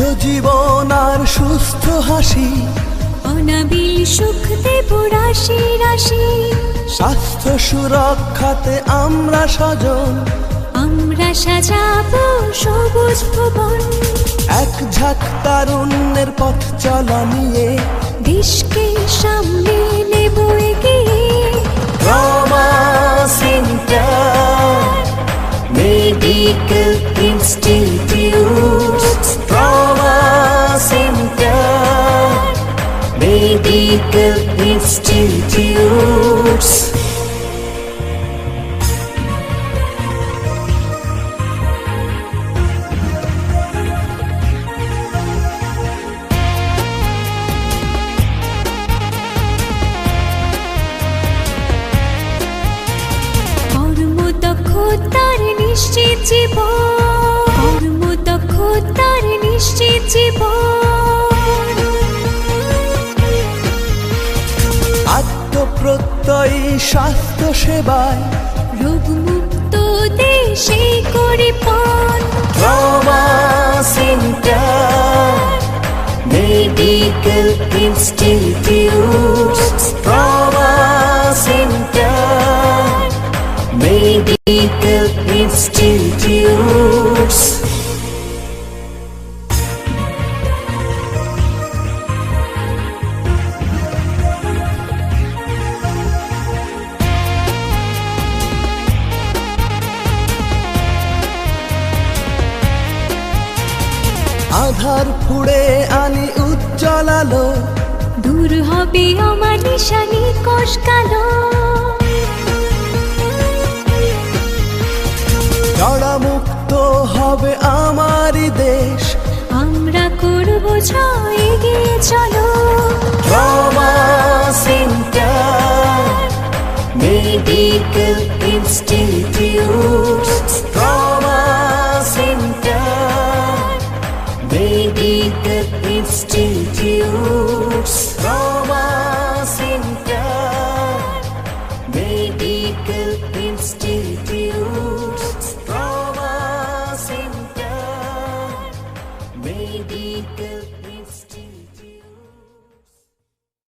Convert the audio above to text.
জীবন আর সুস্থ হাসি। অনাবিল সুখ দেব রাশি রাশি। স্বাস্থ্য সুরক্ষাতে আমরা সজন আমরা সাজাবো সবুজ ভুবন। এক ঝাঁক তারুণ্যের পথ চলা নিয়ে। দেশকে সামনে নেব এগিয়ে। Medical institute মেডিকেল ইনস্টিটিউটস কর্মদক্ষতার নিশ্চিত জীবন কর্মদক্ষতার নিশ্চিত জীবন আত্মপ্রত্যয়ী স্বাস্থ্য সেবায়। রোগমুক্ত দেশে করি পান ট্রমা সেন্টার মেডিকেল ইনস্টিটিউট। আধার ফুড়ে আনি উজ্জ্বল আলো। দূর হবে আমার নিশানি কষ কালো মুক্ত হবে আমারই দেশ। আমরা করব জয় গিয়ে চলো। Medical institute trauma centre Maybe good.